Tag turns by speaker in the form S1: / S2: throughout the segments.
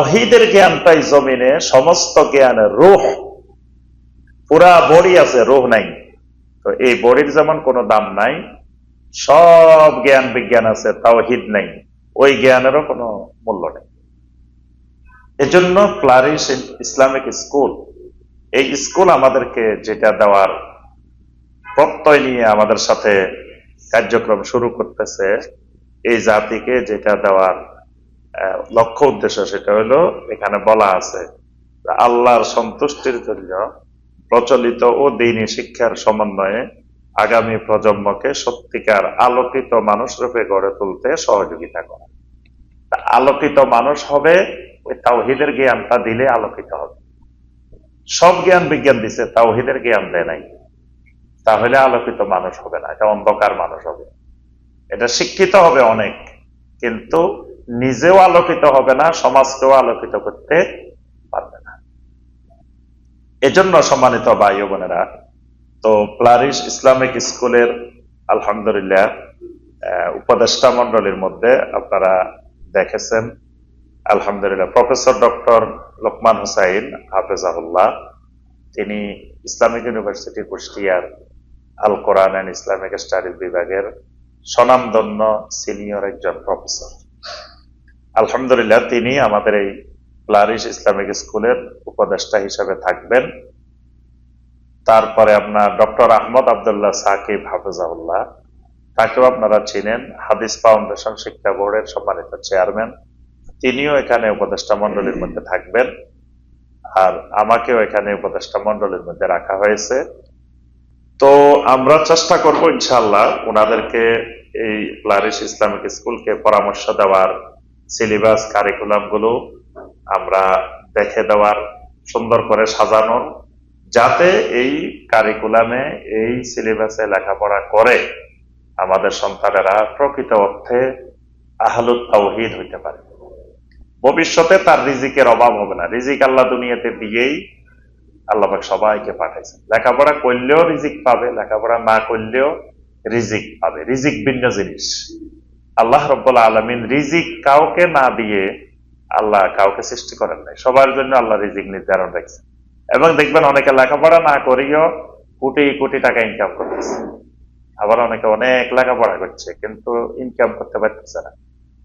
S1: তহিদের জ্ঞানটাই জমিনে, সমস্ত জ্ঞানের রুহ। পুরা বড়ি আছে, রুহ নাই। তো এই বড়ির যেমন কোনো দাম নাই, সব জ্ঞান বিজ্ঞান আছে, তাওহিদ নাই। ওই জ্ঞানেরও কোনো মূল্য নেই। এজন্য প্লারিশ ইসলামিক স্কুল, এই স্কুল আমাদেরকে যেটা দেওয়ার প্রত্যয় নিয়ে আমাদের সাথে কার্যক্রম শুরু করতেছে, এই জাতিকে যেটা দেওয়ার লক্ষ্য উদ্দেশ্য সেটা হলো, এখানে বলা আছে আল্লাহর সন্তুষ্টির জন্য প্রচলিত ও দিনী শিক্ষার সমন্বয়ে আগামী প্রজন্মকে সত্যিকার আলোকিত মানুষ রূপে গড়ে তুলতে সহযোগিতা করা। আলোকিত মানুষ হবে, ওই তাওহিদের জ্ঞানটা দিলে আলোকিত হবে। সব জ্ঞান বিজ্ঞান দিছে, তাওহিদের জ্ঞান দেয় নাই। তাহলে আলোকিত মানুষ হবে না, এটা অন্ধকার মানুষ হবে। এটা শিক্ষিত হবে অনেক, কিন্তু নিজেও আলোকিত হবে না, সমাজকেও আলোকিত করতে পারবে না। এজন্য সম্মানিত ভাই বোনেরা, তো প্লারিশ ইসলামিক স্কুলের আলহামদুলিল্লাহ উপদেষ্টা মন্ডলীর মধ্যে আপনারা দেখেছেন। আলহামদুলিল্লাহ, প্রফেসর ডক্টর লোকমান হুসাইন হাফেজাহুল্লাহ, তিনি ইসলামিক ইউনিভার্সিটি কুষ্টিয়ার আল কোরআন অ্যান্ড ইসলামিক স্টাডিজ বিভাগের স্বনামধন্য সিনিয়র একজন প্রফেসর। আলহামদুলিল্লাহ, তিনি আমাদের এই প্লারিশ ইসলামিক স্কুলের উপদেষ্টা হিসেবে থাকবেন। তারপরে আপনার ডক্টর আহমদ আবদুল্লাহ সাকিব হাফিজাউল্লাহ তাকেও আপনারা চিনেন, হাদিস ফাউন্ডেশন শিক্ষা বোর্ডের সম্মানিত চেয়ারম্যান। তিনিও এখানে উপদেষ্টা মন্ডলীর মধ্যে থাকবেন। আর আমাকেও এখানে উপদেষ্টা মন্ডলীর মধ্যে রাখা হয়েছে। তো আমরা চেষ্টা করব ইনশাল্লাহ ওনাদেরকে এই প্লারিশ ইসলামিক স্কুলকে পরামর্শ দেওয়ার সিলেবাস কারিকুলামগুলো আমরা দেখে দেওয়ার, সুন্দর করে সাজানোর, যাতে এই কারিকুলামে এই সিলেবাসে লেখাপড়া করে আমাদের সন্তানেরা প্রকৃত অর্থে আহলুত তাওহিদ হইতে পারে। ভবিষ্যতে তার রিজিকের অভাব হবে না। রিজিক আল্লাহ দুনিয়াতে দিয়েই আল্লাহ সবাইকে পাঠাইছেন। লেখাপড়া করলেও রিজিক পাবে, লেখাপড়া না করলেও রিজিক পাবে। রিজিক ভিন্ন জিনিস। আল্লাহ রব্বুল আলমিন রিজিক কাউকে না দিয়ে আল্লাহ কাউকে সৃষ্টি করেন নাই। সবার জন্য আল্লাহ রিজিক নির্ধারণ রাখছে। এবং দেখবেন অনেকে লেখাপড়া না করিও কোটি কোটি টাকা ইনকাম করতেছে। আবার অনেকে অনেক লেখাপড়া করছে, কিন্তু ইনকাম করতে পারতেছে না।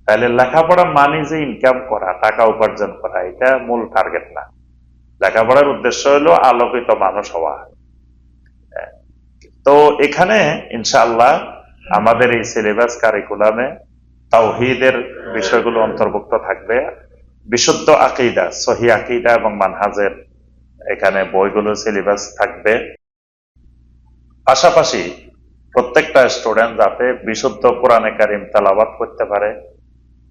S1: তাহলে লেখাপড়া মানে যে ইনকাম করা, টাকা উপার্জন করা, এটা মূল টার্গেট না। লেখাপড়ার উদ্দেশ্য হলো আলোকিত মানুষ হওয়া। হ্যাঁ। তো এখানে ইনশাআল্লাহ আমাদের এই সিলেবাস কারিকুলামে তাওহিদের বিষয়গুলো অন্তর্ভুক্ত থাকবে। বিশুদ্ধ আকিদা, সহি আকিদা এবং মানহাজের এখানে বইগুলো সিলেবাস থাকবে। পাশাপাশি প্রত্যেকটা স্টুডেন্ট যাতে বিশুদ্ধ কোরআনে কারিম তালাবাত করতে পারে।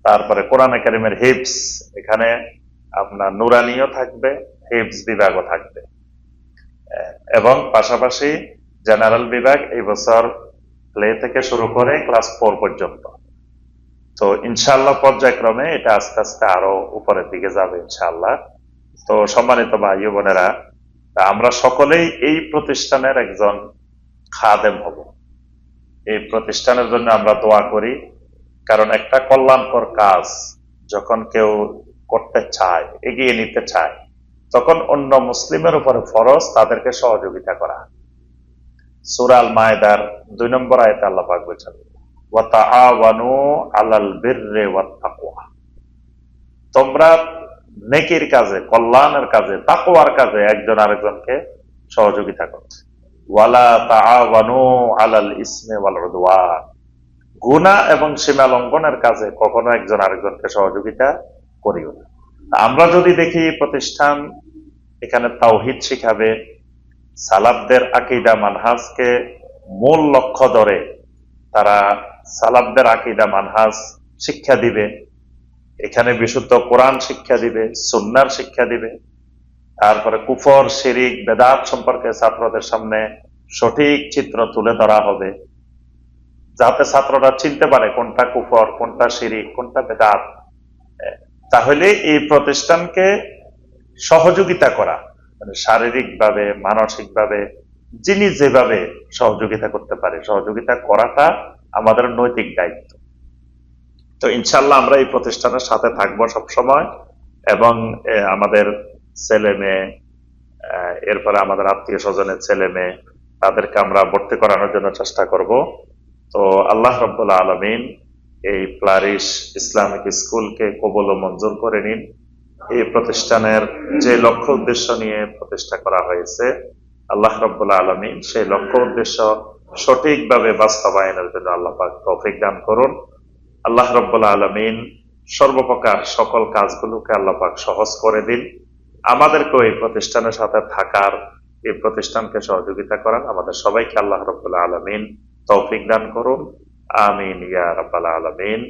S1: তারপরে কোরআনে কারিমের হিপস এখানে আপনার নুরানিও থাকবে হিপস বিভাগও থাকবে। এবং পাশাপাশি জেনারেল বিভাগ এই বছর প্লে থেকে শুরু করে ক্লাস ফোর পর্যন্ত। তো ইনশাল্লাহ পর্যায়ক্রমে এটা আস্তে আস্তে আরও উপরের দিকে যাবে ইনশাল্লাহ তো সম্মানিত ভাই বোনেরা আমরা সকলেই এই প্রতিষ্ঠানের একজন খাদেম হব। এই প্রতিষ্ঠানের জন্য আমরা দোয়া করি, কারণ একটা কল্যাণকর কাজ যখন কেউ করতে চায়, এগিয়ে নিতে চায়, তখন অন্য মুসলিমের উপরে ফরজ তাদেরকে সহযোগিতা করা। সুরাল মায়দার দুই নম্বর আয়তে আল্লাহ পাক বলছেন তোমরা নেকির কাজে, কল্যাণের কাজে কাজে একজন আরেকজনকে সহযোগিতা এবং সীমা লঙ্ঘনের কাজে কখনো একজন আরেকজনকে সহযোগিতা করিও না। আমরা যদি দেখি প্রতিষ্ঠান এখানে তাওহিদ শিখাবে সালাবদের আকিদা মানহাজকে মূল লক্ষ্য ধরে তারা সালাবদের আকিদা মানহাজ শিক্ষা দিবে। এখানে বিশুদ্ধ কোরআন শিক্ষা দিবে, সুন্নার শিক্ষা দিবে। তারপরে কুফর, শিরিক, বেদাত সম্পর্কে ছাত্রদের সামনে সঠিক চিত্র তুলে ধরা হবে। যাতে ছাত্ররা চিনতে পারে কোনটা কুফর, কোনটা শিরিক, কোনটা বেদাত। তাহলে এই প্রতিষ্ঠানকে সহযোগিতা করা। মানে শারীরিক ভাবে মানসিক ভাবে যিনি যেভাবে সহযোগিতা করতে পারে, সহযোগিতা করাটা আমাদের নৈতিক দায়িত্ব। তো ইনশাল্লাহ আমরা এই প্রতিষ্ঠানের সাথে থাকব সব সময় এবং আমাদের ছেলে মেয়ে এরপরে আমাদের আত্মীয় স্বজনের ছেলে মেয়ে, তাদেরকে আমরা ভর্তি করানোর জন্য চেষ্টা করব। তো আল্লাহ রব্বুল আলমিন এই প্লারিশ ইসলামিক স্কুলকে কবল ও মঞ্জুর করে নিন। এই প্রতিষ্ঠানের যে লক্ষ্য উদ্দেশ্য নিয়ে প্রতিষ্ঠা করা হয়েছে, আল্লাহ রব্বুল আলমিন সেই লক্ষ্য উদ্দেশ্য সঠিকভাবে বাস্তবায়নের জন্য আল্লাহ পাক তৌফিক দান করুন। আল্লাহ রব্বুল আলমিন সর্বপ্রকার সকল কাজগুলোকে আল্লাহ পাক সহজ করে দিন। আমাদেরকেও এই প্রতিষ্ঠানের সাথে থাকার, এই প্রতিষ্ঠানকে সহযোগিতা করান আমাদের সবাইকে আল্লাহ রব্বুল আলমিন তৌফিক দান করুন। আমিন ইয়া রাব্বাল আলামিন।